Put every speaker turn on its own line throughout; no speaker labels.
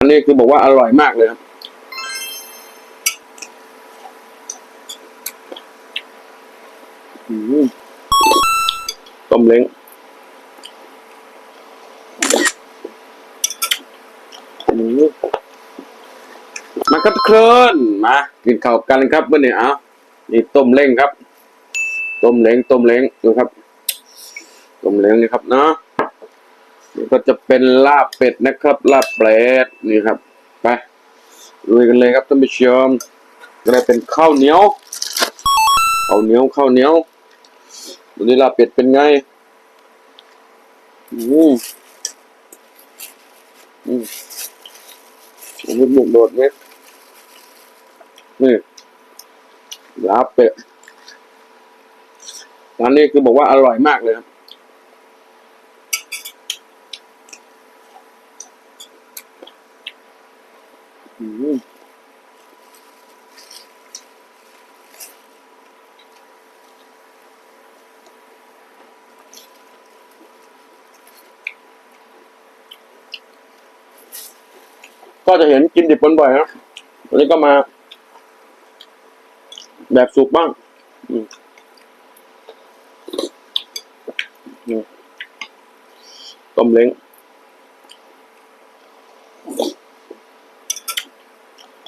อันนี้คือบอกว่าอร่อยมากเลยครับ ต้มเล้งมาครับทุกคนมากินข้าวกันครับวันนี้เอานี่ต้มเล้งครับ ต้มเล้งต้มเล้งดูครับ ต้มเล้งนี่ครับเนาะ นี่ก็จะเป็นลาบเป็ดนะครับ ลาบเป็ดนี่ครับไปลุยกันเลยครับท่านผู้ชมก็ได้เป็นข้าวเหนียวข้าวเหนียวข้าวเหนียววันนี้ลาบเป็ดเป็นไงอืมอืมนนี้หมุกโดดไหมนี่ลาบเป็ดร้านนี้คือบอกว่าอร่อยมากเลยครับ ก็จะเห็นกินดิบบ่อยๆนะวันนี้ก็มา แบบสุกบ้าง อืมต้มเล้ง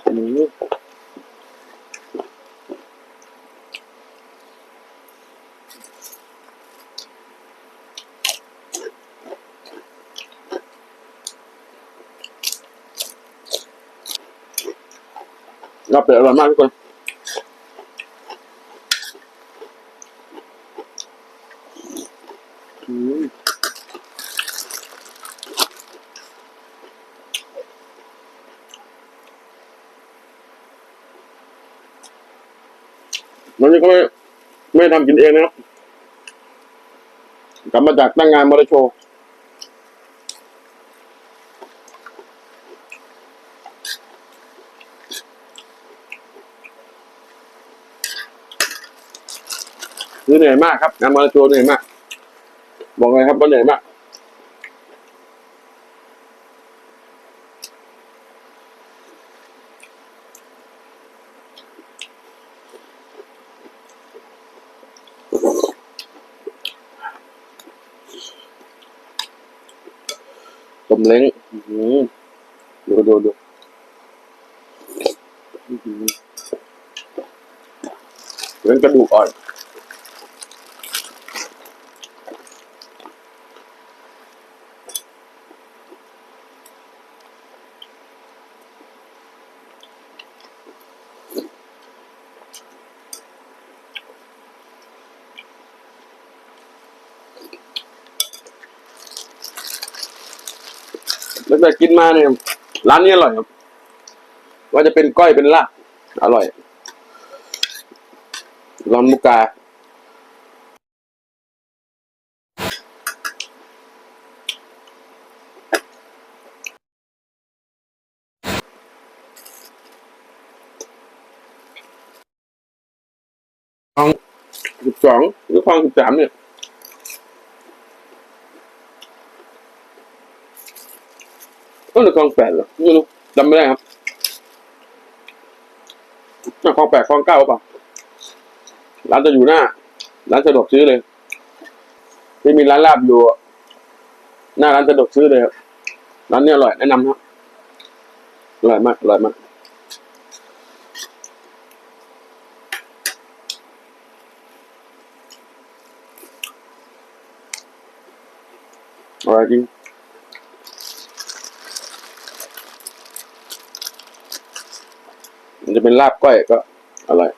อืม รับเป็ดอร่อยมากทุกคนอืมวันนี้ก็ไม่ไม่ทำกินเองนะครับ กลับมาจากตั้งงานมอเตอร์โชว์ คือเหนื่อยมากครับงานมอเตอร์โชว์เหนื่อยมาก บอกเลยครับว่าเหนื่อยมากต้มเล้งดูดูดูอื้อหือเหมือนกระดูกอ่อน แล้วแต่กินมาเนี่ยร้านนี้อร่อยครับว่าจะเป็นก้อยเป็นลาบอร่อยลอนมุกาคลองสิบสองหรือคลองสิบสามเนี่ย ก็หรือคลองแปดเหรอไม่รู้จำไม่ได้ครับคลองแปดคลองเก้าเปล่าร้านจะอยู่หน้า ร้านสะดวกซื้อเลยที่มีร้านลาบอยู่ หน้าร้านสะดวกซื้อเลยครับร้านนี้อร่อยแนะนำครับอร่อยมากอร่อยมากอร่อยจริง มัน จะเป็นลาบก้อยก็อร่อย